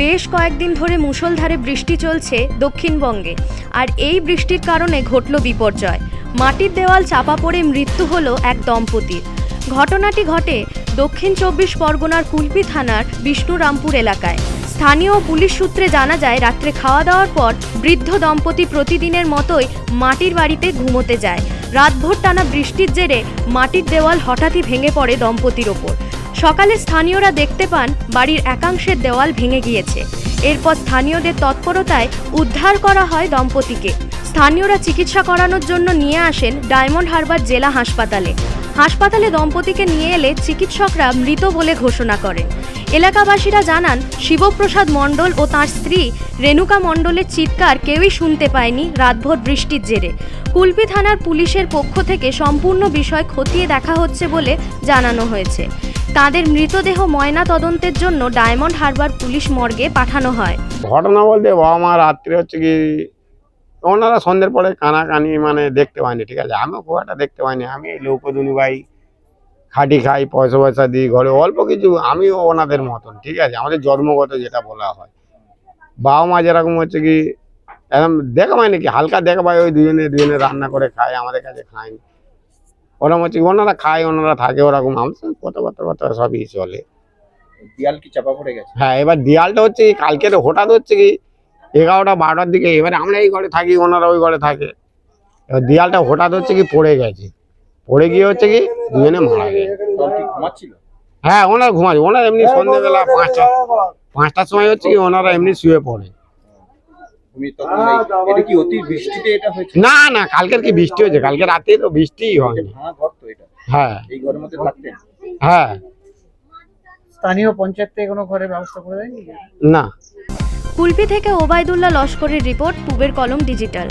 বেশ কয়েকদিন ধরে মুষলধারে বৃষ্টি চলছে দক্ষিণবঙ্গে। আর এই বৃষ্টির কারণে ঘটল বিপর্যয়। মাটির দেওয়াল চাপা পড়ে মৃত্যু হলো এক দম্পতির। ঘটনাটি ঘটে দক্ষিণ চব্বিশ পরগনার কুলপি থানার বিষ্ণুরামপুর এলাকায়। স্থানীয় পুলিশ সূত্রে জানা যায়, রাত্রে খাওয়া দাওয়ার পর বৃদ্ধ দম্পতি প্রতিদিনের মতোই মাটির বাড়িতে ঘুমোতে যায়। রাতভর টানা বৃষ্টির জেরে মাটির দেওয়াল হঠাৎই ভেঙে পড়ে দম্পতির ওপর। সকালে স্থানীয়রা দেখতে পান বাড়ির একাংশের দেওয়াল ভেঙে গিয়েছে। এরপর স্থানীয়দের তৎপরতায় উদ্ধার করা হয় দম্পতিকে। স্থানীয়রা চিকিৎসা করানোর জন্য নিয়ে আসেন ডায়মন্ড হারবার জেলা হাসপাতালে। হাসপাতালে দম্পতিকে নিয়ে এলে চিকিৎসকরা মৃত বলে ঘোষণা করেন। এলাকাবাসীরা জানান, শিবপ্রসাদ মণ্ডল ও তার স্ত্রী রেণুকা মণ্ডলের চিৎকার কেউই শুনতে পায়নি রাতভর বৃষ্টির জেরে। কুলপি থানার পুলিশের পক্ষ থেকে সম্পূর্ণ বিষয় খতিয়ে দেখা হচ্ছে বলে জানানো হয়েছে। তাদের মৃতদেহ ময়না তদন্তের জন্য ডায়মন্ড হারবার পুলিশ মর্গে পাঠানো হয়। ঘটনা বলতে বাবা মা রাত্রে হচ্ছে কি, ওনারা সন্ধ্যের পরে কানাকানি মানে দেখতে পাইনি ঠিক আছে? আমিও খুব একটা দেখতে পাইনি। আমি এই লৌকদুনি ভাই, খাটি খাই, পয়সা পয়সা দিই, ঘরে অল্প কিছু, আমিও ওনাদের মতন, ঠিক আছে? আমাদের জন্মগত যেটা বলা হয়। বাবা মা যেরকম হচ্ছে কি, একদম দেখা পাইনি কি, হালকা দেখা পাই ওই দুজনে দুজনে রান্না করে খায়, আমাদের কাছে খায়নি। ওরকম হচ্ছে ওনারা খায় ওনারা থাকে ওরকম আমার সঙ্গে কথাবার্তা বার্তা সবই চলে। দেয়াল কি চাপা পড়ে গেছে? হ্যাঁ এবার দেয়ালটা হচ্ছে কালকে তো হঠাৎ হচ্ছে কি এগারোটা বারোটার দিকে এবারে আমরা এই ঘরে থাকি ওনারা ওই ঘরে থাকে। এবার দেয়ালটা হঠাৎ হচ্ছে কি পড়ে গেছে। পড়ে গিয়ে হচ্ছে কি দুজনে মারা গেছে। হ্যাঁ ওনারা ঘুমাচ্ছে ওনারা এমনি সন্ধ্যেবেলা পাঁচটা পাঁচটার সময় হচ্ছে কি ওনারা এমনি শুয়ে পড়ে। তখন এই- এটা কি অতি বৃষ্টিতে এটা হয়েছে? না না কালকের কি বৃষ্টি হয়েছে? কালকে রাতে তো বৃষ্টিই হয়নি। ভাঙা ঘর তো এটা। হ্যাঁ। এই ঘরের মধ্যে থাকতেন? হ্যাঁ। স্থানীয় পঞ্চায়েত থেকে কোনো ঘরের ব্যবস্থা করে দেয়নি? না। কুলপি থেকে ওবায়দুল্লাহ লস্করের রিপোর্ট পুবের কলম ডিজিটাল।